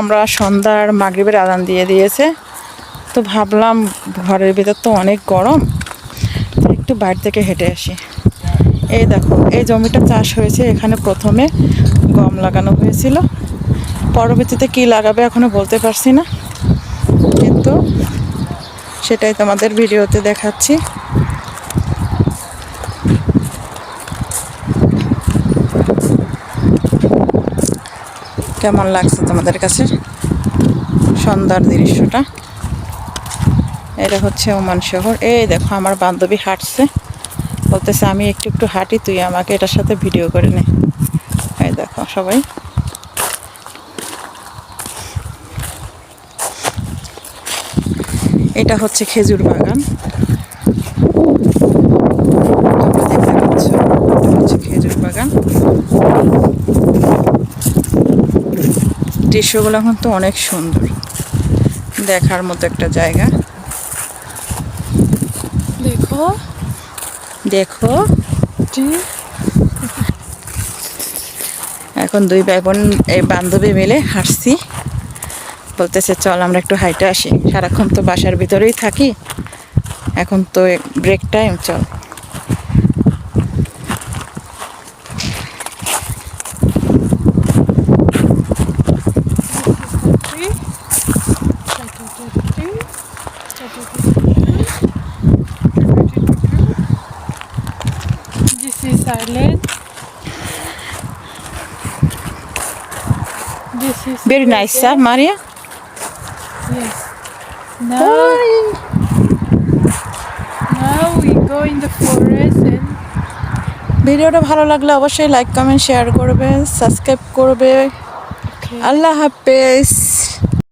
আমরা সন্ধ্যার মাগরিবের আদান দিয়ে দিয়েছে। তো ভাবলাম ঘরের ভিতর তো অনেক গরম একটু বাইরে থেকে হেঁটে আসি। এই দেখো, এই জমিটা চাষ হয়েছে এখানে প্রথমে। গম লাগানো হয়েছিল। পরবর্তীতে কি লাগাবে এখনও বলতে পারছি না। কিন্তু সেটাই তোমাদের ভিডিওতে দেখাচ্ছি। কেমন লাগছে তোমাদের কাছে? সন্ধ্যার দৃশ্যটা। এটা হচ্ছে ওমান শহর। এই দেখো, আমার বান্ধবী হাঁটছে। বলতেছে, আমি একটু একটু হাঁটি, তুই আমাকে এটার সাথে ভিডিও করে নে। এই দেখো সবাই। এটা হচ্ছে খেজুর বাগান তোমরা দেখতে পাচ্ছ এটা হচ্ছে খেজুর বাগান দৃশ্যগুলো এখন তো অনেক সুন্দর। দেখার মতো একটা জায়গা। দেখো। দেখো। এখন দুই ভাই বোন এই বান্ধবী মিলে হাঁটছি। বলতেছে চল আমরা একটু হাইটে আসি। সারাক্ষণ তো বাসার ভিতরেই থাকি। এখন তো ব্রেক টাইম চল। This is island. This is very nice sir Maria Yes. Now, now we go in the forest and ভিডিওটা ভালো লাগলে অবশ্যই লাইক কমেন্ট শেয়ার করবে সাবস্ক্রাইব করবে. আল্লাহ হাফেজ